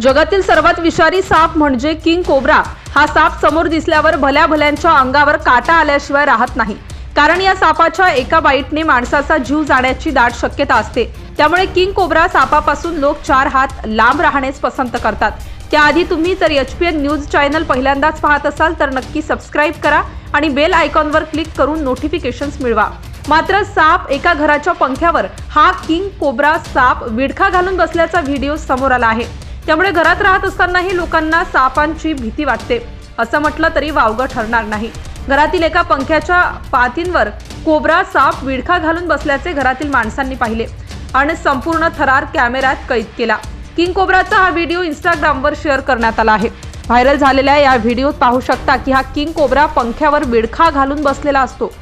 जगातील सर्वात विषारी साप म्हणजे किंग कोब्रा. हा साप समोर दिसल्यावर भल्या भल्यांच्या अंगावर काटा आल्याशिवाय राहत नाही. कारण या सापाच्या एका बाईटने माणसाचा जीव जाण्याची दाट शक्यता असते. त्यामुळे किंग कोब्रा सापापासून लोक चार हात लांब राहणेच पसंत करतात. त्याआधी तुम्ही जर H P N news channel पहिल्यांदाच पाहत असाल तर नक्की सबस्क्राईब करा आणि बेल आयकॉनवर क्लिक करून नोटिफिकेशन्स मिळवा. मात्र साप एका घराच्या पंख्यावर हा किंग कोब्रा साप विडखा घालून बसल्याचा व्हिडिओ समोर आला आहे. त्यामुळे घरात राहत असतानाही लोकांना सापांची भीती वाटते. असं म्हटलं तरी वावगं ठरणार नाही. घरातील एका पंख्याच्या पातींवर कोबरा साप विडखा घालून बसल्याचे घरातील माणसांनी पाहिले. आणि संपूर्ण थरार कॅमेऱ्यात कैद केला. किंग कोबराचा हा व्हिडिओ इंस्टाग्रामवर शेअर करण्यात आला आहे. व्हायरल झालेल्या या व्हिडिओत पाहू शकता की हा किंग कोबरा पंख्यावर विडखा घालून बसलेला असतो.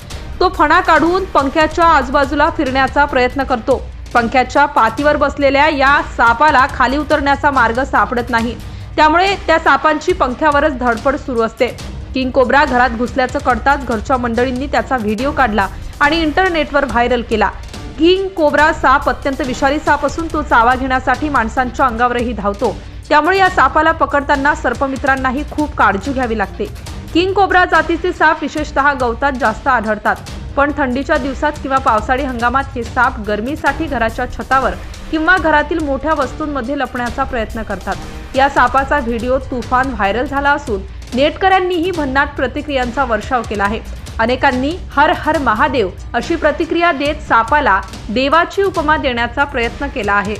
तो फणा काढून पंख्याच्या आजूबाजूला फिरण्याचा प्रयत्न करतो. पंख्याच्या पातीवर बसलेल्या या सापाला खाली उतरण्याचा मार्ग सापडत नाही. त्यामुळे त्या सापांची पंख्यावरच धडपड सुरू असते. किंग कोब्रा घरात घुसल्याचं कळताच घरच्या मंडळींनी त्याचा व्हिडिओ काढला आणि इंटरनेटवर व्हायरल केला. किंग कोब्रा साप अत्यंत विषारी साप असून तो चावा घेण्यासाठी माणसांच्या अंगावरही धावतो. त्यामुळे या सापाला पकडताना सर्पमित्रांनाही खूप काळजी घ्यावी लागते. किंग कोब्रा जातीचे साप विशेषतः गवतात जास्त आढळतात. पण थंडीच्या दिवसात किंवा पावसाळी हंगामात हे साप गरमीसाठी घराच्या छतावर किंवा घरातील मोठ्या वस्तूंमध्ये लपण्याचा प्रयत्न करतात. या सापाचा व्हिडिओ तुफान व्हायरल झाला असून नेटकऱ्यांनीही भन्नाट प्रतिक्रियांचा वर्षाव केला आहे. अनेकांनी हर हर महादेव अशी प्रतिक्रिया देत सापाला देवाची उपमा देण्याचा प्रयत्न केला आहे.